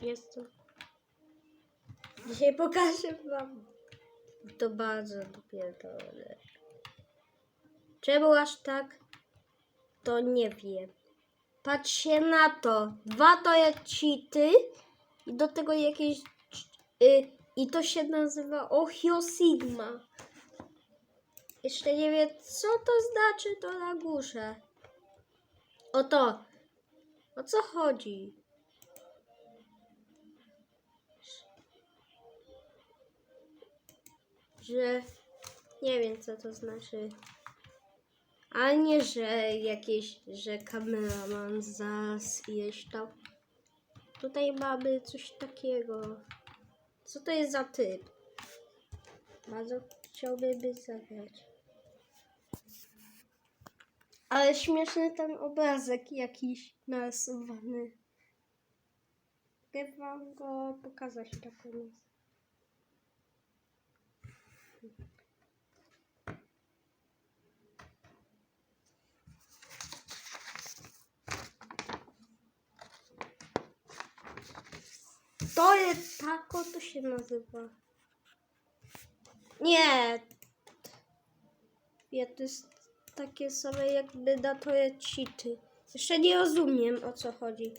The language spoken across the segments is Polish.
Jestem. Dzisiaj pokażę wam. To bardzo dopierdolę. Czemu aż tak? To nie wiem. Patrzcie na to. Dwa to jest cheaty i do tego jakieś... Y, I to się nazywa Ohio Sigma. Jeszcze nie wiem, co to znaczy to na górze. Oto. O co chodzi? Że nie wiem co to znaczy. Ale nie, że jakieś, że kameraman zas. Tutaj mamy coś takiego. Co to jest za typ? Bardzo chciałbym by zagrać. Ale śmieszny ten obrazek jakiś narysowany. Mogę wam go pokazać na koniec. To jest tako, to się nazywa. Nie. Nie, to jest takie same jakby na to jest cheaty. Jeszcze nie rozumiem o co chodzi.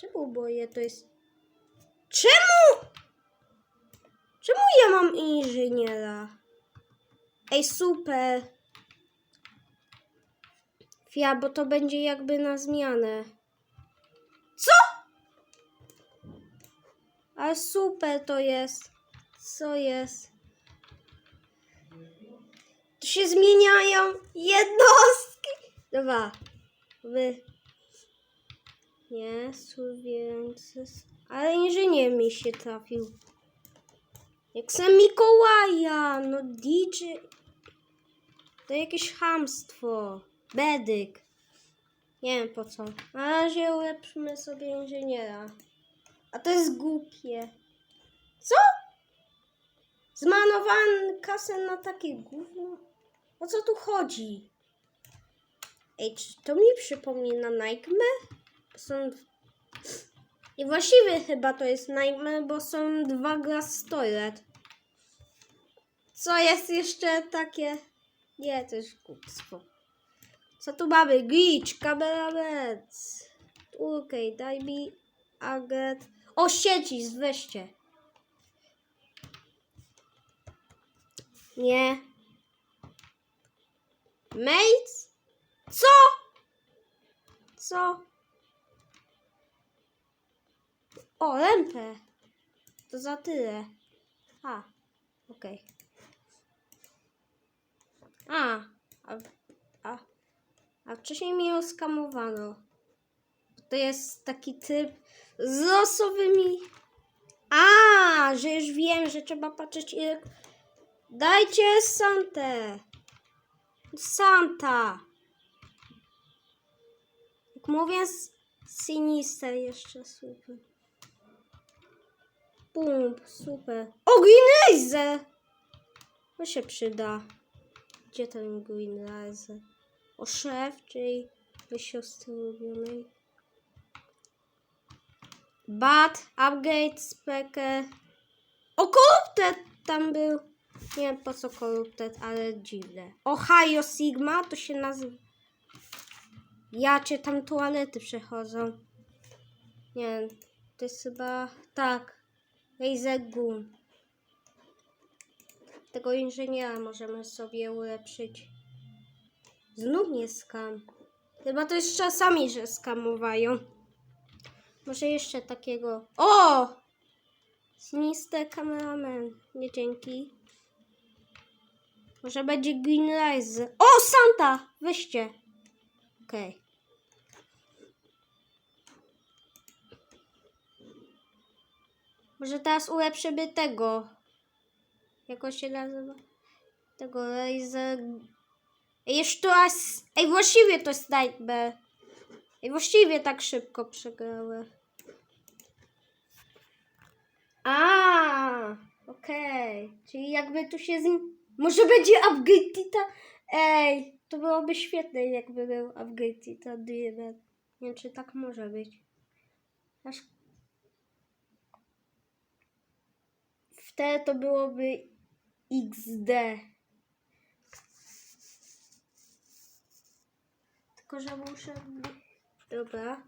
Czemu boję to jest... Czemu? Czemu ja mam inżyniera? Ej, super. Fia, bo to będzie jakby na zmianę. Co? Ale super to jest. Co jest? Tu się zmieniają jednostki. Dwa. Wy. Nie, suwience. Ale inżynier mi się trafił. Jak sam Mikołaja. No DJ. To jakieś hamstwo. Bedyk. Nie wiem po co. Na razie ulepszymy sobie inżyniera. A to jest głupie. Co? Zmarnowałem kasę na takie gówno? O co tu chodzi? Ej, czy to mi przypomina Nightmare? Są... I właściwie chyba to jest Nightmare, bo są dwa Glass Toilet. Co jest jeszcze takie? Nie, to jest głupstwo. Co tu mamy? Glitch, kamerament. Okej, daj mi agent. O, sieci, weźcie. Nie. Mates? Co? Co? O, lempę. To za tyle. A, okej. A, a, a, a wcześniej mnie oskamowano. To jest taki typ z losowymi. A, że już wiem, że trzeba patrzeć ile. Dajcie Santę. Santa. Jak mówię, Sinister jeszcze super. Pump, super. O, Green! To się przyda. Gdzie ten Green? O, szef, czyli do siostry ulubionej. Bat, upgrade, spekę. O, koruptet tam był. Nie wiem po co koruptet, ale dziwne. Ohio Sigma to się nazywa. Ja cię tam toalety przechodzą. Nie to jest chyba tak. Gun. Tego inżyniera możemy sobie ulepszyć. Znów nie skam. Chyba to jest czasami, że skamowają. Może jeszcze takiego. O! Sinister kameraman. Nie dzięki. Może będzie Green Rise. O, Santa! Weźcie. Okej. Może teraz ulepszymy tego. Jak się nazywa? Tego laser. Jeszcze raz. Ej, właściwie to jest Nightmare. Ej, właściwie tak szybko przegrałem. A, okej. Czyli jakby tu się z nim... Może będzie upgrade Tita? Ej, to byłoby świetne, jakby był upgrade Tita Dreamer. Nie wiem, czy tak może być. Aż wtedy to byłoby XD. Tylko, że muszę... Dobra.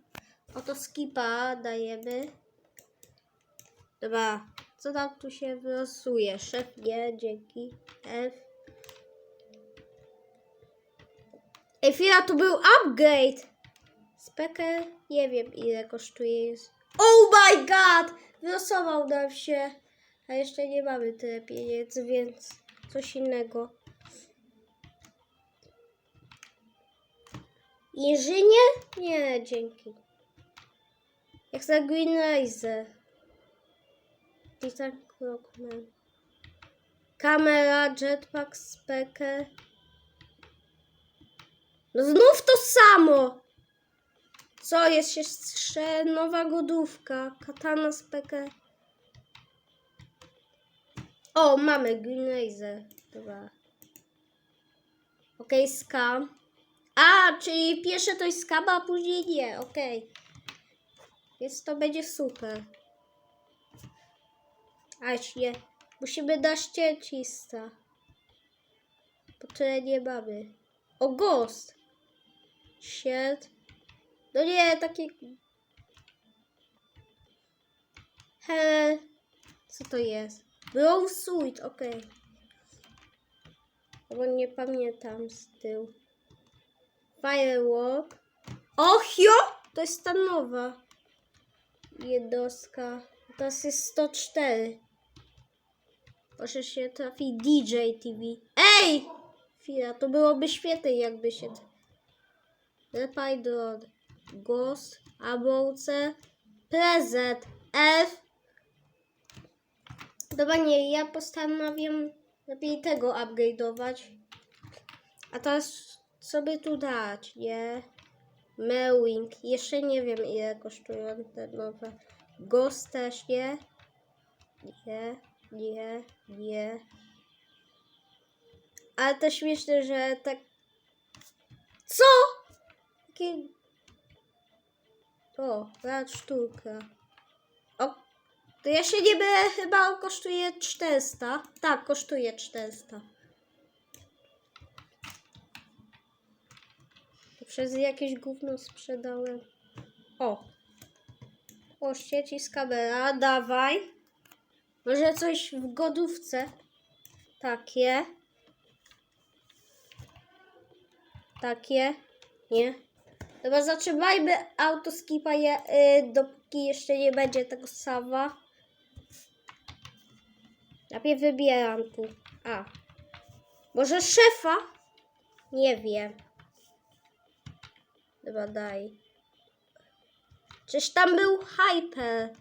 Oto skipa dajemy. Dobra. Co tam tu się wylosuje? Szef nie, dzięki. F. Ej, chwila, tu był upgrade. Speker, nie wiem ile kosztuje jest. Oh my god! Wylosował nam się. A jeszcze nie mamy tyle pieniędzy, więc coś innego. Inżynier? Nie, dzięki. Jak za Green Laser. Titan Clockman. Kamera, jetpack, speker. No znów to samo! Co jest jeszcze nowa godówka? Katana speker. O, mamy Green. Dobra. Okej, scam. A, czyli pierwsze to jest scam, a później nie. Okej. Więc to będzie super. Aż nie. Musimy na ścięcista. Bo tyle nie mamy. O, Ghost. Shit. No nie, takie... He, co to jest? Blow Suit, okej. Bo nie pamiętam z tyłu. Firework. Ochio! To jest ta nowa jednostka. Teraz jest 104. Może się trafi DJ TV. Ej! Chwila, to byłoby świetnie jakby się... Repaj. Ghost, Abowce, Prezent, F. Dobra, ja postanawiam lepiej tego upgrade'ować. A teraz sobie tu dać, nie? Mewing. Jeszcze nie wiem ile kosztują te nowe. Ghost też nie. Nie, nie, nie. Ale to śmieszne, że tak... Co? Takie... O, lat sztuka. To ja się nie będę chyba kosztuje 400. Tak, kosztuje 400. To przez jakieś gówno sprzedałem. O. O, sieci z kamera, dawaj. Może coś w godówce. Takie. Takie. Nie. Dobra, zatrzymajmy autoskipa, je, y, dopóki jeszcze nie będzie tego sawa. Najpierw wybieram tu. A. Może szefa? Nie wiem. Dobra, daj. Czyż tam był Hyper?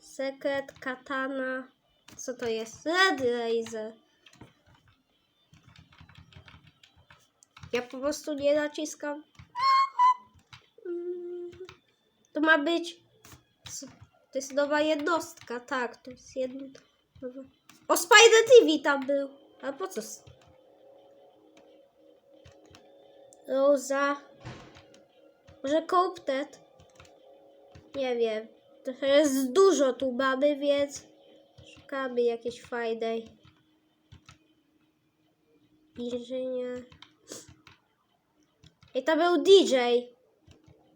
Secret, katana. Co to jest? Red Laser. Ja po prostu nie naciskam. Mm, To ma być. To jest nowa jednostka, tak. To jest jedna. O, Spider TV tam był. A po co? s- Roza. Może Coopted? Nie wiem. To jest dużo tu mamy, więc szukamy jakiejś fajnej. Inżynier. I to był DJ.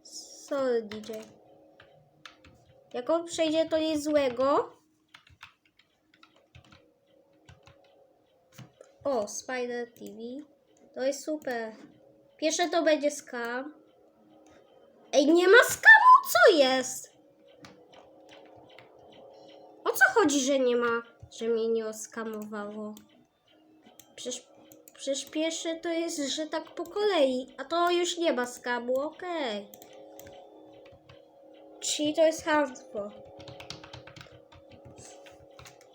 Sorry DJ. Jak on przejdzie to nic złego. O, Spider TV. To jest super. Pierwsze to będzie scam. Ej, nie ma skamu? Co jest? O co chodzi, że nie ma, że mnie nie oskamowało? Przecież, przecież pierwsze to jest, że tak po kolei, a to już nie ma skamu, okej. Czyli to jest hamstwo.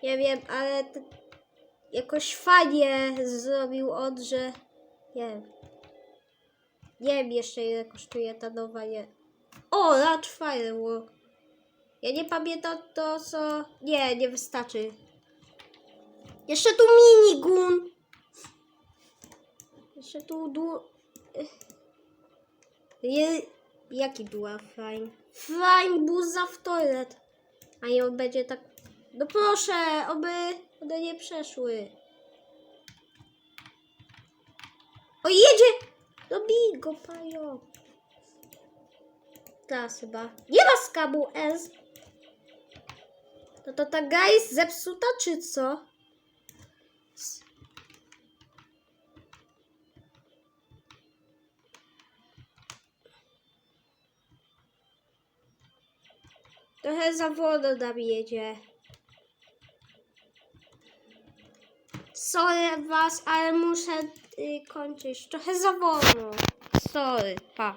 Nie wiem, ale jakoś fajnie zrobił on, że nie wiem. Nie wiem jeszcze ile kosztuje ta nowa je. O, Large Firework. Ja nie pamiętam to co... Nie, nie wystarczy. Jeszcze tu minigun. Jeszcze tu du... Jaki była fajn? Fajn buza w toilet. A on będzie tak... No proszę, oby one nie przeszły. O, jedzie! No bij go, pajo. Teraz chyba. Nie ma skabu S. No to ta gra jest zepsuta, czy co? Trochę za wolno nam jedzie. Sorry was, ale muszę y, kończyć. Trochę za wolno. Sorry, pa.